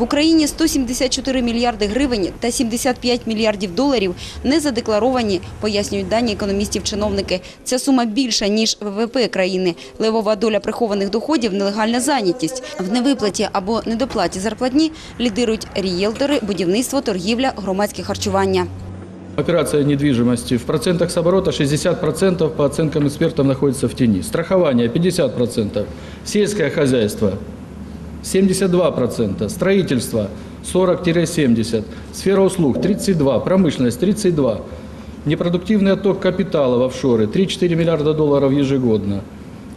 В Україні 174 мільярди гривень та 75 мільярдів доларів не задекларовані, пояснюють дані економістів-чиновники. Ця сума більша, ніж ВВП країни. Левова доля прихованих доходів – нелегальна зайнятість. В невиплаті або недоплаті зарплатні лідирують рієлтори, будівництво, торгівля, громадське харчування. Операция недвижимости в процентах с оборота 60% по оценкам экспертов находится в тени. Страхование 50%, сельское хозяйство 72%, строительство 40-70%, сфера услуг 32%, промышленность 32%, непродуктивный отток капитала в офшоры 3-4 миллиарда долларов ежегодно,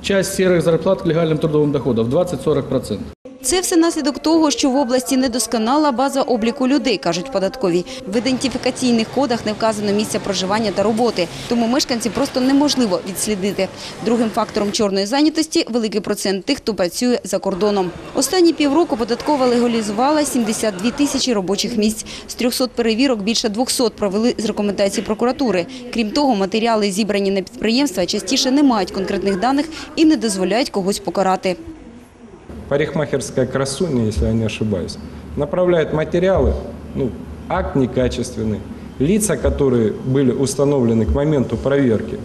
часть серых зарплат к легальным трудовым доходам 20-40%. Це все наслідок того, що в області недосконала база обліку людей, кажуть податкові. В ідентифікаційних кодах не вказано місця проживання та роботи, тому мешканців просто неможливо відслідити. Другим фактором чорної зайнятості – великий процент тих, хто працює за кордоном. Останні півроку податкова легалізувала 72 тисячі робочих місць. З 300 перевірок більше 200 провели з рекомендацій прокуратури. Крім того, матеріали, зібрані на підприємства, частіше не мають конкретних даних і не дозволяють когось покарати. Парикмахерская красуня, если я не ошибаюсь, направляет материалы, ну, акт некачественный, лица, которые были установлены к моменту проверки,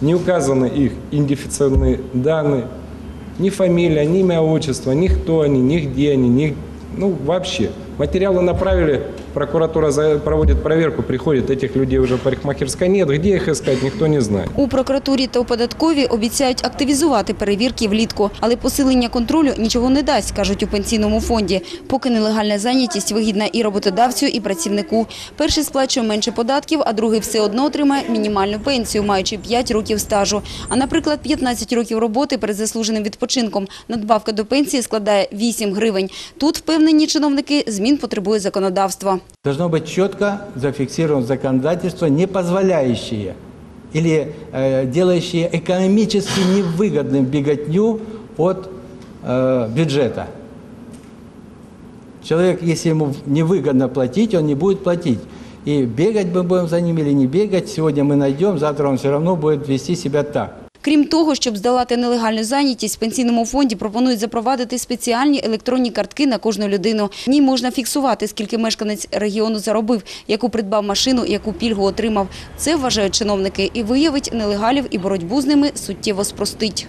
не указаны их идентификационные данные, ни фамилия, ни имя, отчество, ни кто они, ни где они, ни, ну, вообще. Материалы направили, прокуратура проводит проверку, приходит, этих людей уже в парикмахерской нет, где их искать, никто не знает. У прокуратурі та у податковій обіцяють активізувати перевірки влітку, але посилення контролю нічого не дасть, кажуть у пенсійному фонді. Поки нелегальна зайнятість вигідна і роботодавцю, і працівнику. Перший сплачує менше податків, а другий все одно отримає мінімальну пенсію, маючи 5 років стажу. А, наприклад, 15 років роботи перед заслуженим відпочинком. Надбавка до пенсії складає 8 гривень. Тут, впевнені чиновники, змін потребує законодавство. Должно быть четко зафиксировано законодательство, не позволяющее или э, делающее экономически невыгодным беготню от э, бюджета. Человек, если ему невыгодно платить, он не будет платить. И бегать мы будем за ним или не бегать, сегодня мы найдем, завтра он все равно будет вести себя так. Крім того, щоб здолати нелегальну зайнятість, в пенсійному фонді пропонують запровадити спеціальні електронні картки на кожну людину. В ній можна фіксувати, скільки мешканець регіону заробив, яку придбав машину, яку пільгу отримав. Це вважають чиновники і виявить нелегалів, і боротьбу з ними суттєво спростить.